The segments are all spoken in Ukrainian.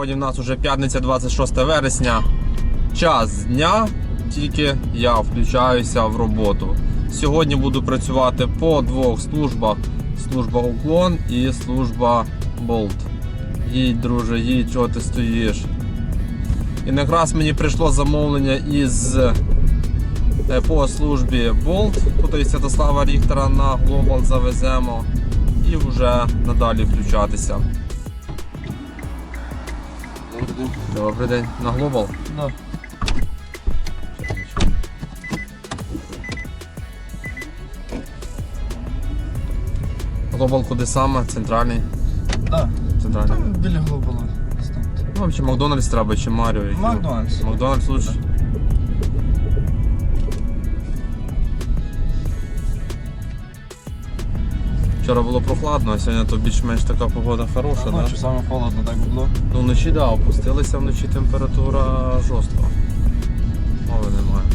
Сьогодні в нас уже п'ятниця 26 вересня. Час дня, тільки я включаюся в роботу. Сьогодні буду працювати по двох службах: служба уклон і служба болт. Їдь, друже, їдь, чого ти стоїш. І якраз мені прийшло замовлення із е, по службі Bolt. Тут Святослава Ріхтера на Global завеземо і вже надалі включатися. Добрий день. На глобал? Да. Глобал куди саме? Центральний? Да. Центральний. Там біля глобала. Ну, чи Макдональдс треба, чи Маріо. Макдональдс. Макдональдс лучше. Вчора було прохладно, а сьогодні то більш-менш така погода хороша. Да? ночі саме холодно так було. Ну вночі да, опустилася вночі температура жорстко. Мови немає.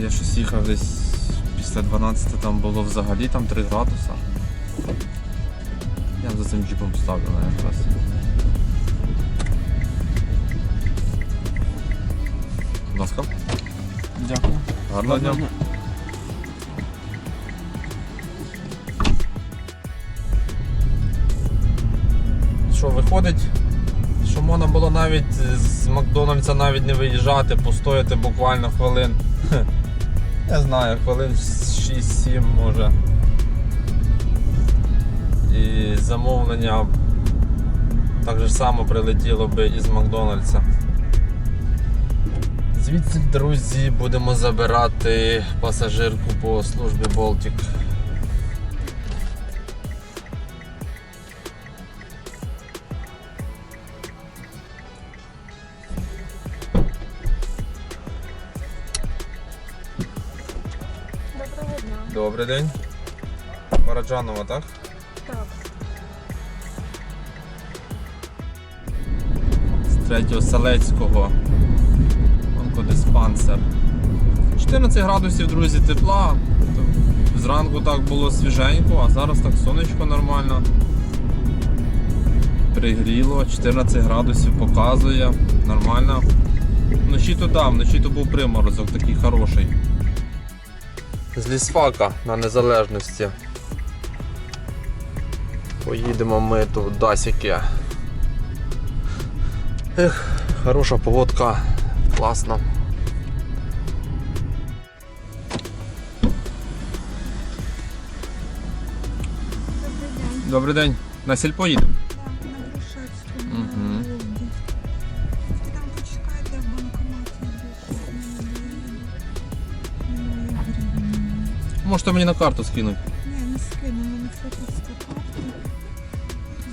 Я щось їхав десь після 12 там було взагалі там 3 градуса. Я за цим джипом ставлю на якраз. Будь ласка, Дякую. гарного дня. Виходить, що можна було навіть з Макдональдса навіть не виїжджати, постояти буквально хвилин. Не знаю, хвилин 6-7 може. І замовлення так же само прилетіло би із Макдональдса. Звідси, друзі, будемо забирати пасажирку по службі Baltic. Дня. Добрий день. Параджанова, так? Так, З третього Селецького. Онкодиспансер. 14 градусів, друзі, тепла. Зранку так було свіженько, а зараз так сонечко нормально. Пригріло, 14 градусів показує, нормально. Вночі то да, вночі то був приморозок такий хороший. З лісфака на незалежності. Поїдемо ми тут Дасіки. Ех, хороша погодка, класно. Добрий день. На сільпо їдемо. Можете мені на карту скинути. Ні, не скину, на мене карту.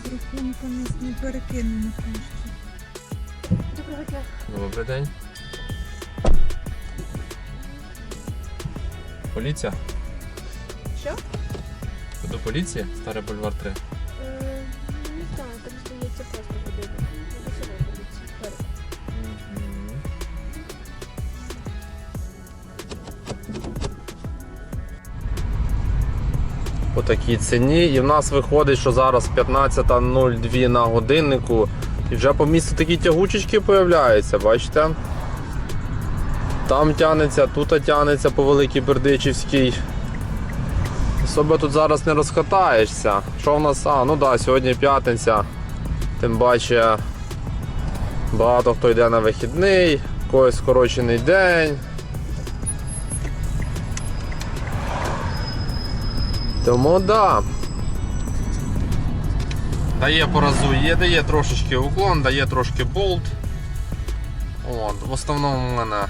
З рахунку не, не перекинемо кошти. Доброго дня. Добрий день. Поліція? Що? Ви До поліції? Старий бульвар 3. По такій ціні. І в нас виходить, що зараз 15.02 на годиннику. І вже по місту такі тягучечки появляються, бачите? Там тянеться, тут тянеться по Великій Бердичівській. Особо тут зараз не розкатаєшся. Що в нас? А, ну да, сьогодні п'ятниця. Тим паче багато хто йде на вихідний, когось скорочений день. Тому да. Дає по разу, є, дає трошечки уклон, дає трошки болт. От, В основному в мене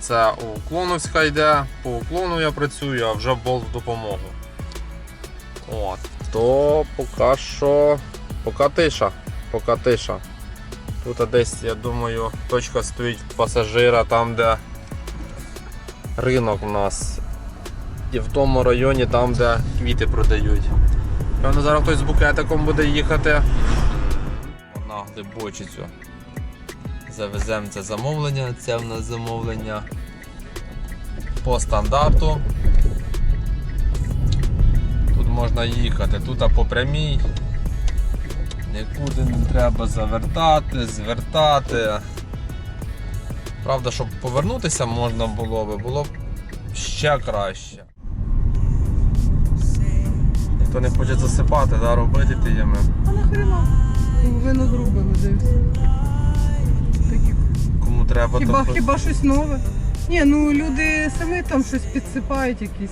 це уклоновська йде, по уклону я працюю, а вже болт в допомогу. От. То поки що. Поки тиша. Поки тиша. Тут десь, я думаю, точка стоїть пасажира там, де ринок у нас в тому районі, там, де квіти продають. Певно, зараз хтось з букетиком буде їхати. На глибочицю. Завеземо це замовлення, це в нас замовлення по стандарту. Тут можна їхати, тут по прямій Нікуди не треба завертати, звертати. Правда, щоб повернутися можна було би, було б ще краще. Ніхто не хоче засипати, да, робити ті ями. А нахрена? Половину зробили, дивись. Такі. Кому треба, Хіба, то хіба щось нове? Ні, ну люди самі там щось підсипають, якийсь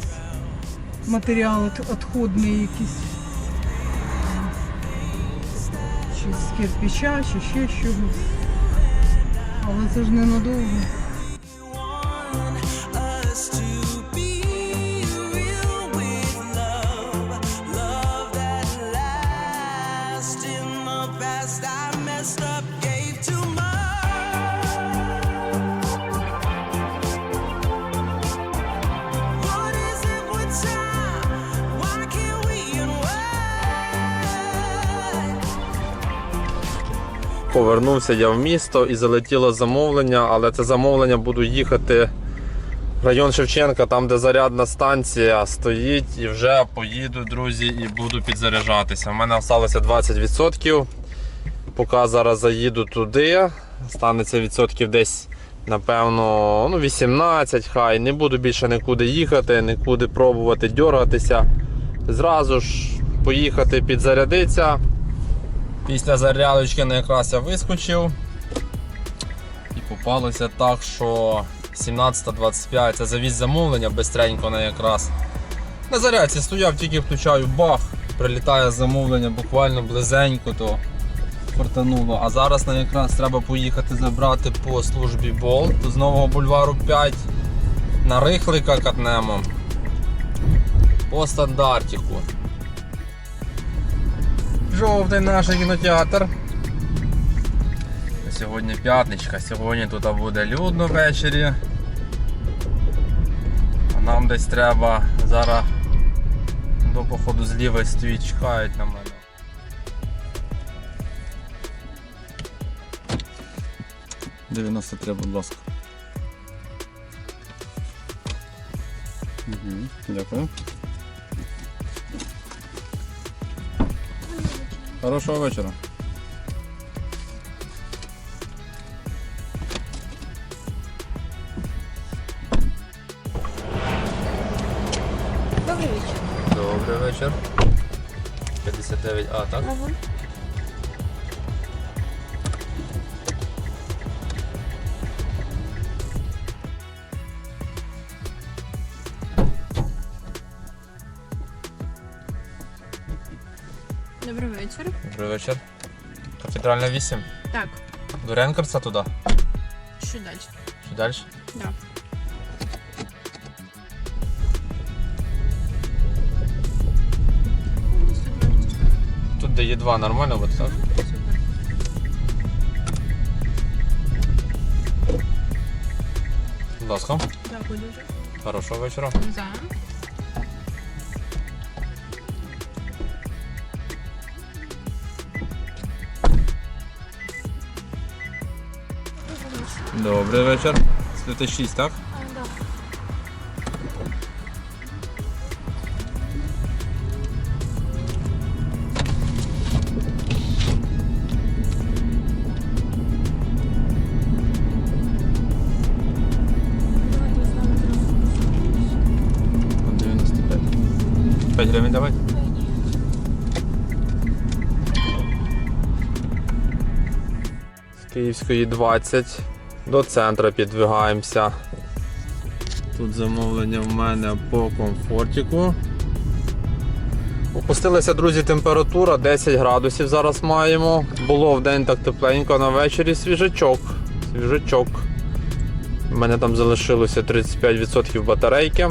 матеріал от- отходний якийсь. Чи з кирпича, чи ще чогось. Але це ж ненадовго. Повернувся я в місто і залетіло замовлення, але це замовлення буду їхати в район Шевченка, там де зарядна станція стоїть, і вже поїду, друзі, і буду підзаряджатися. У мене залишилося 20%. Поки зараз заїду туди, станеться відсотків десь, напевно, ну, 18, хай. Не буду більше нікуди їхати, нікуди пробувати дергатися. Зразу ж поїхати підзарядитися. Після зарядочки на якраз я вискочив. І попалося так, що 17.25 це завіз замовлення бистренько на якраз. На зарядці стояв, тільки включаю бах, прилітає замовлення буквально близенько, то фортануло. А зараз на якраз треба поїхати забрати по службі Болт з нового бульвару 5 на рихлика катнемо. По стандартіку. Жовтий наш кінотеатр. Сьогодні п'ятничка, сьогодні тут буде людно ввечері. А нам десь треба зараз до походу зліва стоїть, чекають на мене. «93, будь ласка. Угу, дякую. Хорошого вечора. Добрий вечір. Добрий вечір. 59А, так? Ага. Добрий вечір. Добрий вечір. Кафедральна 8. Так, До Ренкерса туди? що далі? Чи далі? Да. Тут де є два нормально буде, так? Супер. Будь ласка. Дякую дуже. Хорошого вечора. За. Добрий вечір. Слюти 6, так? Давайте з нами зробимо. 95. 5 гривень давай. З Київської 20 до центру підвигаємося. Тут замовлення в мене по комфортіку. Опустилася, друзі, температура 10 градусів зараз маємо. Було в день так тепленько, на вечорі свіжачок. Свіжачок. У мене там залишилося 35% батарейки.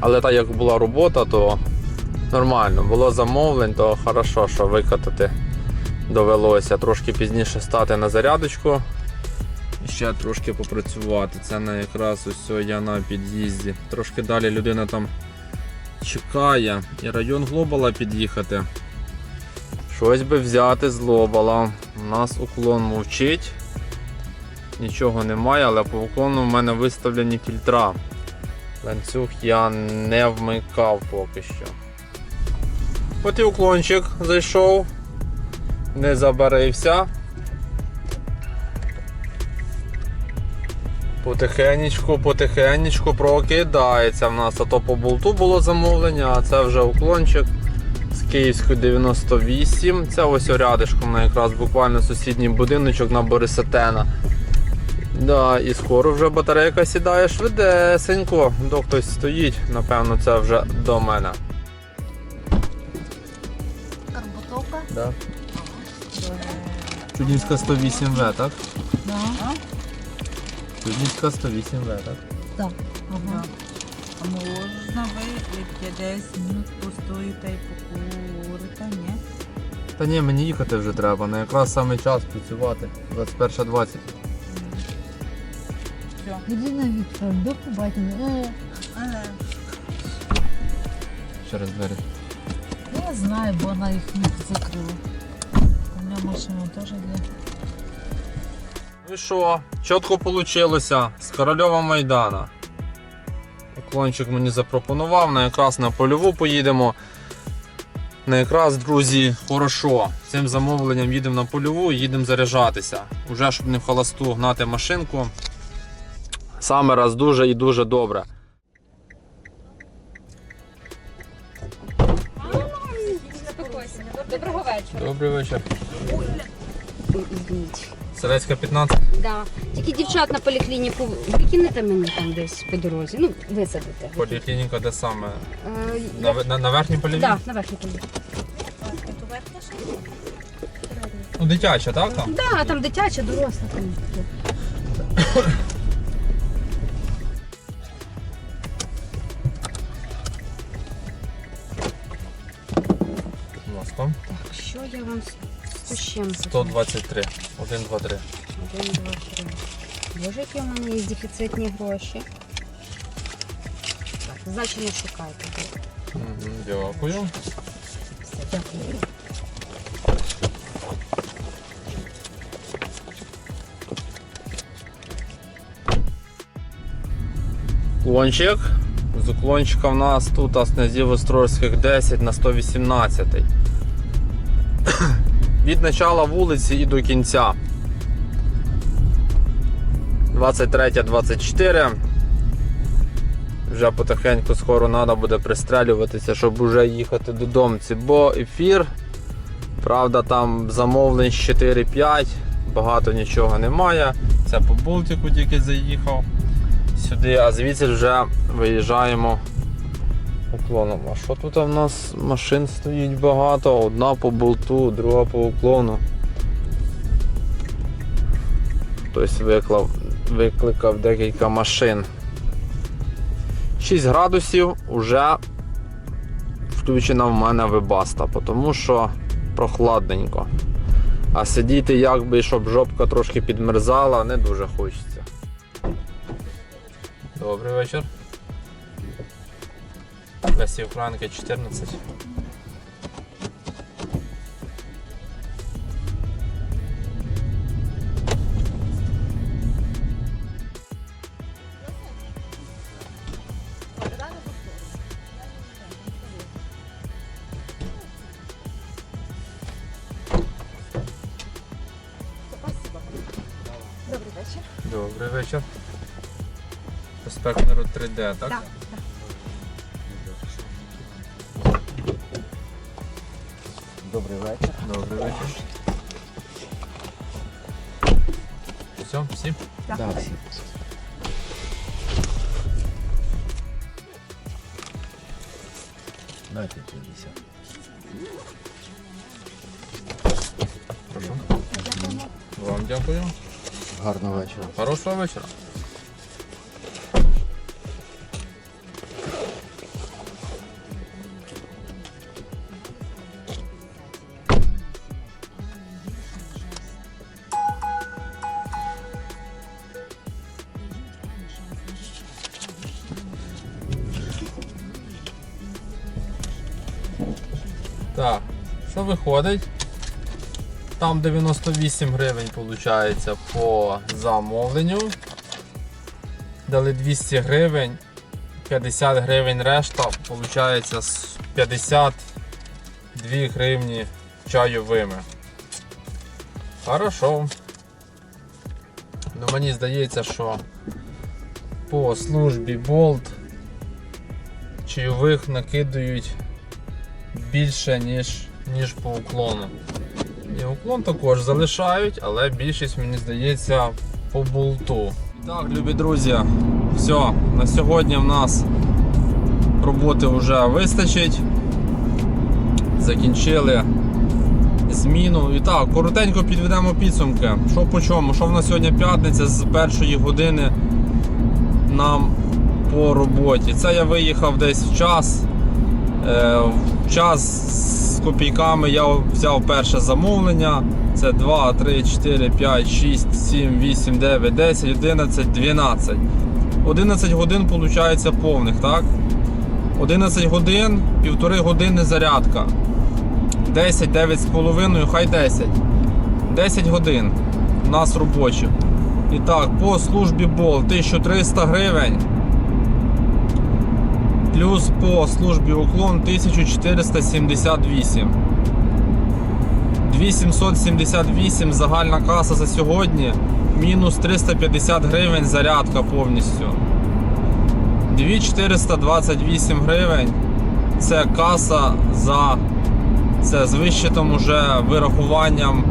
Але так як була робота, то нормально. Було замовлень, то хорошо, що викатати довелося. Трошки пізніше стати на зарядочку. Ще трошки попрацювати. Це на якраз ось я на під'їзді. Трошки далі людина там чекає. І район Глобала під'їхати. Щось би взяти з Глобала. У нас уклон мовчить. Нічого немає, але по уклону в мене виставлені фільтра. Ланцюг я не вмикав поки що. От і уклончик зайшов. не забарився. Потихенечку, потихенечку прокидається в нас. А то по болту було замовлення, а це вже уклончик з Київської 98. Це ось рядишком на якраз буквально сусідній будиночок на Борисетена. Да, і скоро вже батарейка сідає швидесенько. До хтось стоїть, напевно, це вже до мене. Карботовка. Да. Чудівська 108В, так? Да. Чудівська 108В, так? Ага. А можна ви як 10 минут постоїте і покурите, ні? Та ні, мені їхати вже треба, на якраз саме час працювати. 21.20. Єдина відповідь, до побачення. Е, Ага. Через двері. Я знаю, бо вона їх не закрила. У мене машина теж є. Ну і що? Чітко вийшло з Корольова Майдана. Уклончик мені запропонував, на якраз на польову поїдемо. На якраз, друзі, хорошо. Цим замовленням їдемо на польову і їдемо заряджатися. Уже щоб не в холосту гнати машинку. Саме раз дуже і дуже добре. Доброго вечора. Добрий вечір. Селецька 15. Да. Тільки дівчат на поліклініку викинете мені там десь по дорозі. Ну, висадите. Поліклініка де саме? Е, На, я- ве- на, на верхній поліві? Да, на верхній полі. Ну, дитяча, так? Там? Да, там дитяча, доросла там. Будь ласка. Так, що я вам з- з чим? 123. 1, 2, 3. Один, два, три. Боже, які у мене є дефіцитні гроші. Так, значить не шукайте. Мгм, Дякую. Все, дякую. Уклончик. З уклончика в нас тут Аснезів Острозьких 10 на 118. Від начала вулиці і до кінця. 23-24. Вже потихеньку скоро треба буде пристрелюватися, щоб вже їхати додому. Бо ефір. Правда, там замовлень 4-5, багато нічого немає. Це по Балтику тільки заїхав сюди, а звідси вже виїжджаємо уклоном. А що тут в нас машин стоїть багато? Одна по болту, друга по уклону. Хтось виклав, викликав декілька машин. 6 градусів вже включена в мене вебаста, тому що прохладненько. А сидіти якби, щоб жопка трошки підмерзала, не дуже хочеться. Добрий вечір. Лесі Українки 14. Добрий вечір. Добрий вечір. Проспект Миру 3D, так? Так, Добрий вечір. Добрий вечір. Все, всі? Да, всі. Дайте 50. Прошу. Вам дякую. Гарного вечора. Хорошого вечора. Так, що виходить? Там 98 гривень виходить по замовленню. Дали 200 гривень, 50 гривень решта, виходить з 52 гривні чайовими. Хорошо. Ну, мені здається, що по службі Bolt чайових накидають більше, ніж, ніж по уклону. І уклон також залишають, але більшість, мені здається, по болту. Так, любі друзі, все, на сьогодні в нас роботи вже вистачить. Закінчили зміну. І так, коротенько підведемо підсумки. Що по чому? Що в нас сьогодні п'ятниця з першої години нам по роботі. Це я виїхав десь в час. Е, час з копійками я взяв перше замовлення. Це 2, 3, 4, 5, 6, 7, 8, 9, 10, 11, 12. 11 годин виходить повних, так? 11 годин, півтори години зарядка. 10, 9 з половиною, хай 10. 10 годин у нас робочі. І так, по службі БОЛ 1300 гривень. Плюс по службі уклон 1478. 2778 загальна каса за сьогодні. Мінус 350 гривень зарядка повністю. 2428 гривень. Це каса за це з вищитим уже вирахуванням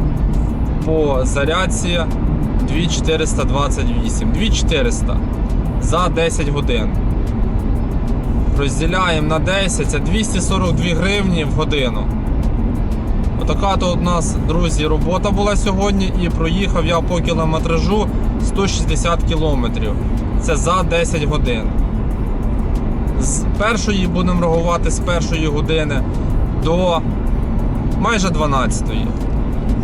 по зарядці 2428. 2400 за 10 годин. Розділяємо на 10, це 242 гривні в годину. Отака то у нас, друзі, робота була сьогодні і проїхав я по кілометражу 160 кілометрів. Це за 10 годин. З першої будемо рахувати з першої години до майже 12-ї.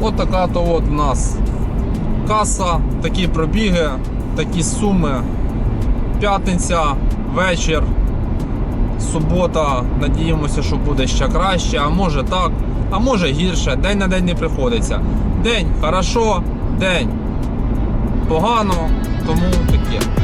От така то от у нас каса, такі пробіги, такі суми. П'ятниця, вечір, субота, надіємося, що буде ще краще, а може так, а може гірше. День на день не приходиться. День хорошо, день погано, тому таке.